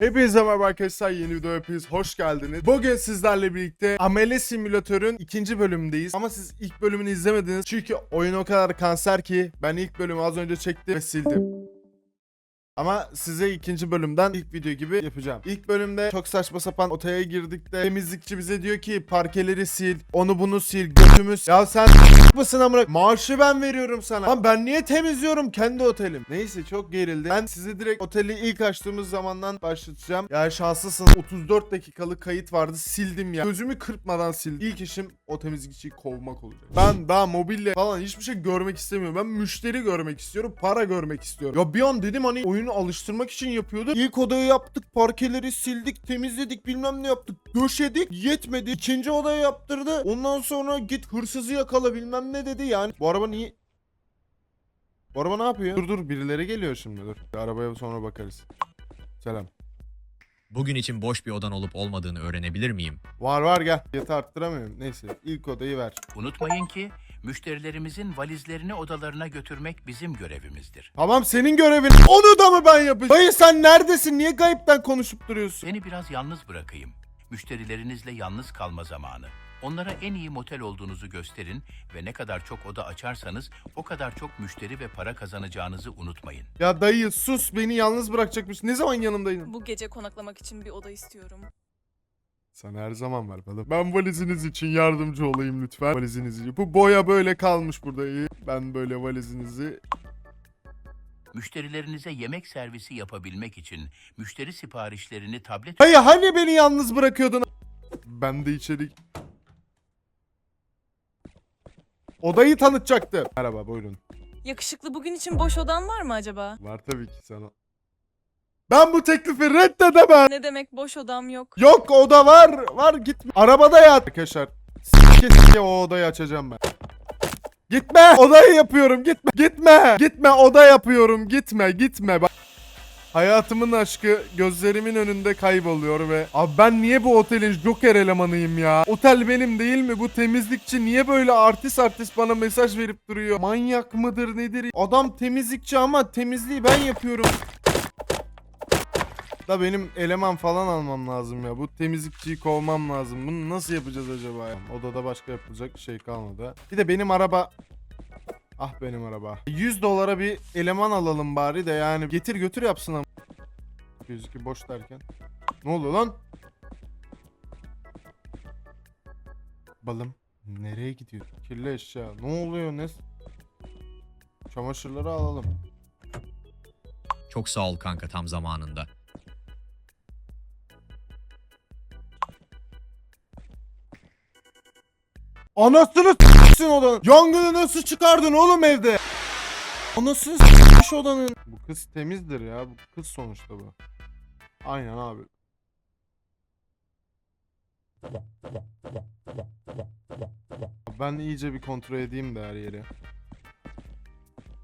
Hepinize merhaba arkadaşlar yeni video hepiniz hoş geldiniz. Bugün sizlerle birlikte Amele Simülatör'ün ikinci bölümündeyiz. Ama siz ilk bölümünü izlemediniz. Çünkü oyun o kadar kanser ki ben ilk bölümü az önce çektim ve sildim. Ama size ikinci bölümden ilk video gibi yapacağım. İlk bölümde çok saçma sapan otaya girdik de temizlikçi bize diyor ki parkeleri sil, onu bunu sil, götümü. Ya sen mısın amına? Maaşı ben veriyorum sana. Lan ben niye temizliyorum kendi otelim? Neyse çok gerildi. Ben size direkt oteli ilk açtığımız zamandan başlatacağım. Ya şanslısınız 34 dakikalık kayıt vardı sildim ya. Gözümü kırpmadan sildim. İlk işim o temizlikçiyi kovmak olacak. Ben daha mobilya falan hiçbir şey görmek istemiyorum. Ben müşteri görmek istiyorum. Para görmek istiyorum. Ya bir an dedim hani oyunu alıştırmak için yapıyordu. İlk odayı yaptık. Parkeleri sildik. Temizledik. Bilmem ne yaptık. Döşedik. Yetmedi. İkinci odayı yaptırdı. Ondan sonra git hırsızı yakala bilmem ne dedi yani. Bu araba niye... Bu araba ne yapıyor? Dur dur birileri geliyor şimdi dur. Arabaya sonra bakarız. Selam. Bugün için boş bir odan olup olmadığını öğrenebilir miyim? Var var gel. Fiyatı arttıramıyorum. Neyse ilk odayı ver. Unutmayın ki müşterilerimizin valizlerini odalarına götürmek bizim görevimizdir. Tamam senin görevin. Onu da mı ben yapacağım? Dayı sen neredesin? Niye gayipten konuşup duruyorsun? Seni biraz yalnız bırakayım. Müşterilerinizle yalnız kalma zamanı. Onlara en iyi motel olduğunuzu gösterin ve ne kadar çok oda açarsanız o kadar çok müşteri ve para kazanacağınızı unutmayın. Ya dayı sus beni yalnız bırakacakmış. Ne zaman yanımdaydın? Bu gece konaklamak için bir oda istiyorum. Sana her zaman var balım. Ben valiziniz için yardımcı olayım lütfen. Valiziniz için. Bu boya böyle kalmış burada. iyi. Ben böyle valizinizi... Müşterilerinize yemek servisi yapabilmek için müşteri siparişlerini tablet Hayır hani beni yalnız bırakıyordun? Ben de içeri... Odayı tanıtacaktı. Merhaba buyurun. Yakışıklı bugün için boş odan var mı acaba? Var tabii ki sana. Ben bu teklifi reddedemem. Ne demek boş odam yok? Yok oda var. Var gitme. Arabada yat. Arkadaşlar sike sike o odayı açacağım ben. Gitme. Odayı yapıyorum. Gitme. Gitme. Gitme oda yapıyorum. Gitme. Gitme. Bak. Hayatımın aşkı gözlerimin önünde kayboluyor ve abi ben niye bu otelin joker elemanıyım ya? Otel benim değil mi? Bu temizlikçi niye böyle artist artist bana mesaj verip duruyor? Manyak mıdır nedir? Adam temizlikçi ama temizliği ben yapıyorum. Da benim eleman falan almam lazım ya. Bu temizlikçiyi kovmam lazım. Bunu nasıl yapacağız acaba ya? Odada başka yapılacak şey kalmadı. Bir de benim araba... Ah benim araba. 100 dolara bir eleman alalım bari de yani getir götür yapsın ama. 102 boş derken. Ne oluyor lan? Balım. Nereye gidiyor? Kirli eşya. Ne oluyor ne? Çamaşırları alalım. Çok sağ ol kanka tam zamanında. Anasını s**sin odanın. Yangını nasıl çıkardın oğlum evde? Anasını s**miş odanın. Bu kız temizdir ya. Bu kız sonuçta bu. Aynen abi. Ben iyice bir kontrol edeyim de her yeri.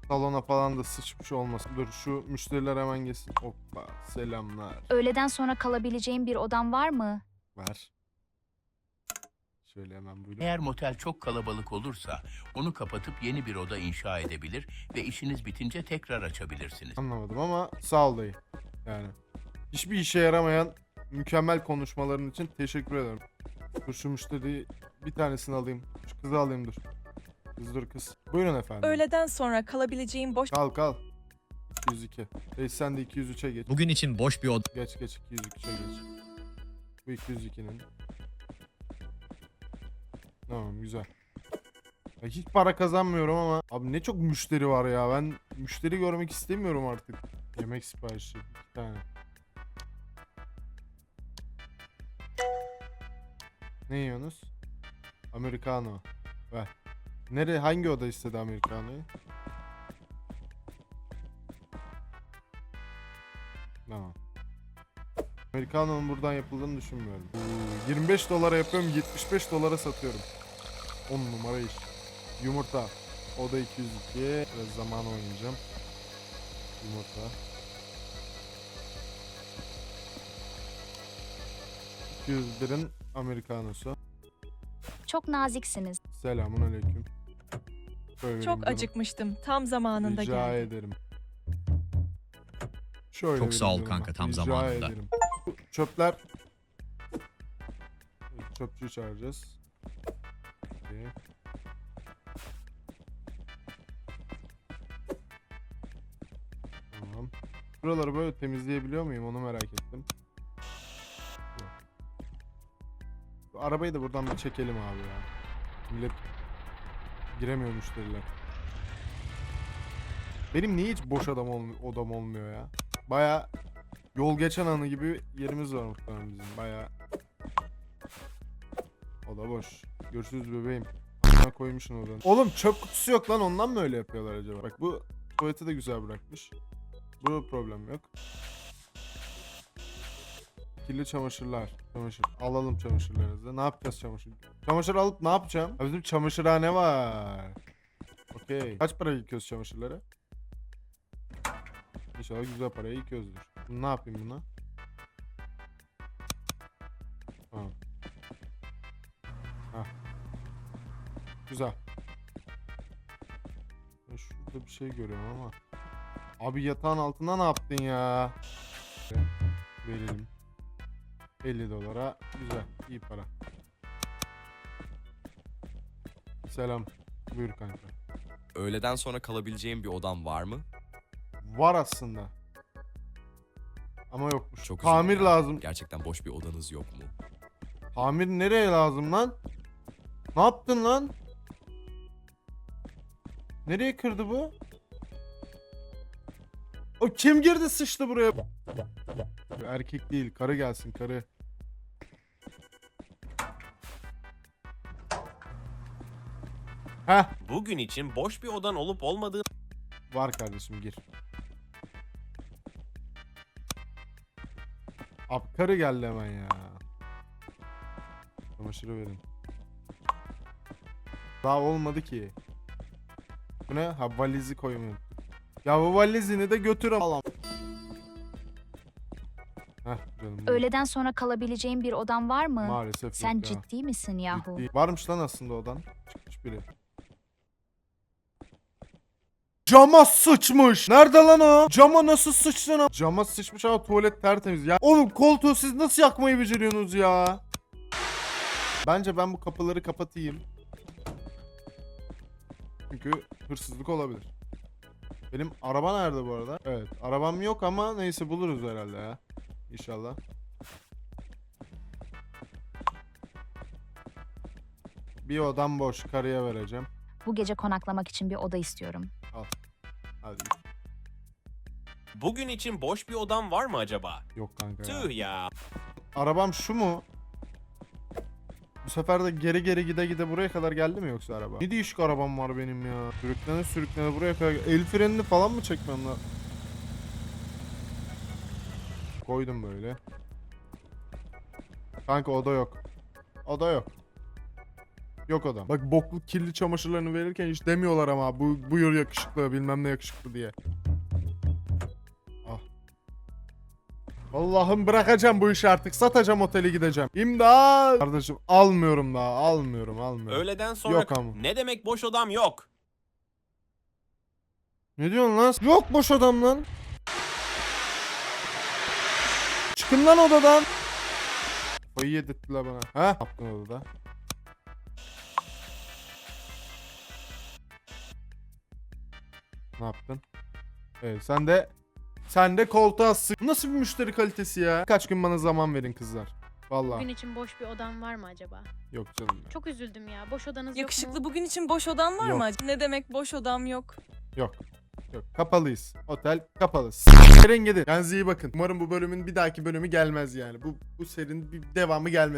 Salona falan da sıçmış olmasın. Dur şu müşteriler hemen gelsin. Hoppa selamlar. Öğleden sonra kalabileceğim bir odam var mı? Var. Şöyle hemen buyurun. Eğer motel çok kalabalık olursa onu kapatıp yeni bir oda inşa edebilir ve işiniz bitince tekrar açabilirsiniz. Anlamadım ama sağ ol dayı. Yani hiçbir işe yaramayan mükemmel konuşmaların için teşekkür ederim. Dur şu müşteriyi bir tanesini alayım. Şu kızı alayım dur. Kız dur kız. Buyurun efendim. Öğleden sonra kalabileceğim boş Kal kal. 202. Reis sen de 203'e geç. Bugün için boş bir oda Geç geç 203'e geç. Bu 202'nin. Tamam güzel. Ya hiç para kazanmıyorum ama abi ne çok müşteri var ya ben müşteri görmek istemiyorum artık. Yemek siparişi bir tane. Ne yiyorsunuz? Americano. Ver. Nere hangi oda istedi Americano'yu? Tamam. Americano'nun buradan yapıldığını düşünmüyorum. Oo, 25 dolara yapıyorum, 75 dolara satıyorum. 10 numara iş. Yumurta. O da 202. Biraz zaman oynayacağım. Yumurta. 201'in Americano'su. Çok naziksiniz. Selamun aleyküm. Vereyim çok canım. acıkmıştım. Tam zamanında Rica geldi. ederim. Şöyle Çok sağ ol canım. kanka, tam Rica zamanında. ederim. Çöpler. Çöpçüyü çağıracağız. Okey. Tamam. Buraları böyle temizleyebiliyor muyum onu merak ettim. Arabayı da buradan bir çekelim abi ya. Millet giremiyor müşteriler. Benim niye hiç boş adam olmuyor, odam olmuyor ya? Baya yol geçen anı gibi yerimiz var muhtemelen bizim. Baya Oda boş. Görüşürüz bebeğim. Amına koymuşsun odanı. Oğlum çöp kutusu yok lan ondan mı öyle yapıyorlar acaba? Bak bu tuvaleti de güzel bırakmış. Bu problem yok. Kirli çamaşırlar. Çamaşır. Alalım çamaşırlarınızı. Ne yapacağız çamaşır? Çamaşır alıp ne yapacağım? Ha, bizim çamaşırhane var. Okey. Kaç para yıkıyoruz çamaşırları? İnşallah güzel paraya yıkıyoruzdur. Bunu ne yapayım buna? Tamam. Hah. Güzel. Ben şurada bir şey görüyorum ama. Abi yatağın altında ne yaptın ya? Verelim. 50 dolara. Güzel. iyi para. Selam. Buyur kanka. Öğleden sonra kalabileceğim bir odam var mı? Var aslında. Ama yokmuş. Çok Tamir üzüldüm ya. lazım. Gerçekten boş bir odanız yok mu? Tamir nereye lazım lan? Ne yaptın lan? Nereye kırdı bu? O kim girdi sıçtı buraya? Erkek değil, karı gelsin, karı. Heh, Bugün için boş bir odan olup olmadığı var kardeşim gir. Abi karı geldi hemen ya. Çamaşırı verin. Daha olmadı ki. Bu ne? Ha valizi koymayı unuttuk. Ya bu valizini de götür alam. Heh canım. benim. Öğleden sonra kalabileceğim bir odam var mı? Maalesef Sen yok ya. ciddi misin yahu? Ciddi. Varmış lan aslında odan. Çıkmış biri. Cama sıçmış. Nerede lan o? Cama nasıl sıçtın o? Cama sıçmış ama tuvalet tertemiz. Ya oğlum koltuğu siz nasıl yakmayı beceriyorsunuz ya? Bence ben bu kapıları kapatayım. Çünkü hırsızlık olabilir. Benim araba nerede bu arada? Evet, arabam yok ama neyse buluruz herhalde ya. İnşallah. Bir odam boş, karıya vereceğim. Bu gece konaklamak için bir oda istiyorum. Hadi. bugün için boş bir odan var mı acaba? Yok kanka ya. Tüh ya. Arabam şu mu? Bu sefer de geri geri gide gide buraya kadar geldi mi yoksa araba? Ne değişik arabam var benim ya. Sürüklene sürüklene buraya kadar. El frenini falan mı çekmem lazım? Koydum böyle. Kanka oda yok. Oda yok. Yok oda. Bak boklu kirli çamaşırlarını verirken hiç demiyorlar ama bu buyur yakışıklı bilmem ne yakışıklı diye. Ah. Allah'ım bırakacağım bu işi artık. Satacağım oteli gideceğim. İmdat! Kardeşim almıyorum daha. Almıyorum almıyorum. Öğleden sonra Yok ama. ne demek boş odam yok? Ne diyorsun lan? Yok boş adam lan. Çıkın lan odadan. Kafayı yedirttiler bana. Ha? Ne yaptın odada? Ne yaptın? Evet sen de sen de koltuğa sık. Nasıl bir müşteri kalitesi ya? Kaç gün bana zaman verin kızlar. Vallahi Bugün için boş bir odam var mı acaba? yok canım. ya. Çok üzüldüm ya. Boş odanız Yakışıklı yok mu? bugün için boş odan var Yok. mı acaba? Ne demek boş odam yok? Yok. Yok. Kapalıyız. Otel kapalı. S**erin gidin. Kendinize iyi bakın. Umarım bu bölümün bir dahaki bölümü gelmez yani. Bu bu serinin bir devamı gelmez.